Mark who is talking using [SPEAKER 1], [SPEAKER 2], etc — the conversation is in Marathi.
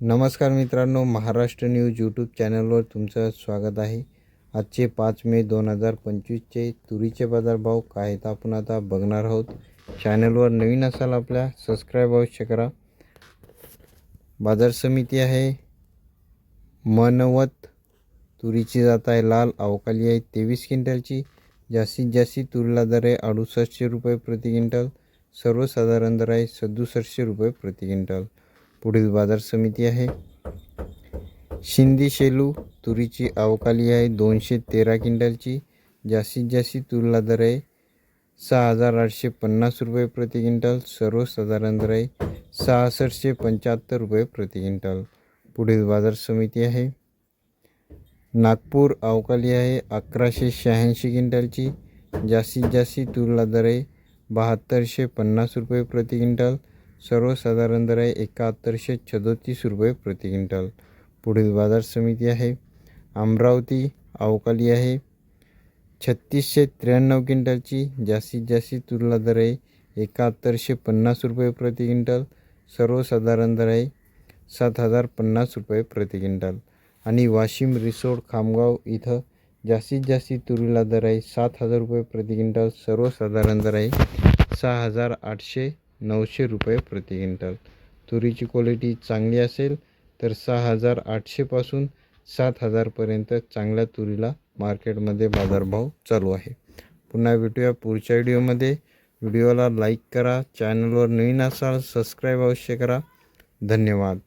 [SPEAKER 1] नमस्कार मित्रांनो महाराष्ट्र न्यूज यूट्यूब चॅनलवर तुमचं स्वागत आहे. आजचे पाच मे दोन हजार पंचवीसचे तुरीचे बाजारभाव काय आहेत आपण आता बघणार आहोत. चॅनलवर नवीन असाल आपल्या सबस्क्राईब अवश्य करा. बाजार समिती आहे. मनवत तुरीची जात आहे लाल अवकाली आहे तेवीस क्विंटलची. जास्तीत जास्त तुरीला दर आहे अडुसष्टशे रुपये प्रति क्विंटल. सर्वसाधारण दर आहे सदुसष्टशे रुपये प्रति क्विंटल. पुढील बाजार समिती आहे. शिंदी शेलू तुरीची अवकाली आहे. दोनशे तेरा क्विंटलची जास्तीत जास्त तुरीला दर आहे. सहा हजार आठशे पन्नास रुपये प्रति क्विंटल. सर्वसाधारण दर आहे. सहासष्टशे पंच्याहत्तर रुपये प्रति क्विंटल. पुढील बाजार समिती आहे. नागपूर अवकाली आहे. अकराशे शहाऐंशी क्विंटलची जास्तीत जास्त तुरीला दर आहे. बहात्तरशे पन्नास रुपये प्रति क्विंटल. सर्वसाधारण दर आहे एकाहत्तरशे सदोतीस रुपये प्रति क्विंटल. पुढील बाजार समिती आहे. अमरावती अवकाली आहे. छत्तीसशे त्र्याण्णव क्विंटलची जास्तीत जास्त तुरीला दर आहे. एकाहत्तरशे पन्नास रुपये प्रति क्विंटल. सर्वसाधारण दर आहे सात हजार पन्नास रुपये प्रति क्विंटल. आणि वाशिम रिसोड खामगाव इथं जास्तीत जास्त तुरीला दर आहे. सात हजार रुपये प्रति क्विंटल. सर्वसाधारण दर आहे सहा हजार आठशे नऊशे रुपये प्रति क्विंटल. तुरीची क्वालिटी चांगली असेल तर सहा हजार आठशेपासून सात हजारपर्यंत चांगल्या तुरीला मार्केटमध्ये बाजारभाव चालू आहे. पुन्हा भेटूया पुढच्या व्हिडिओमध्ये. व्हिडिओला लाईक करा चॅनलवर नवीन असाल सबस्क्राईब अवश्य करा. धन्यवाद.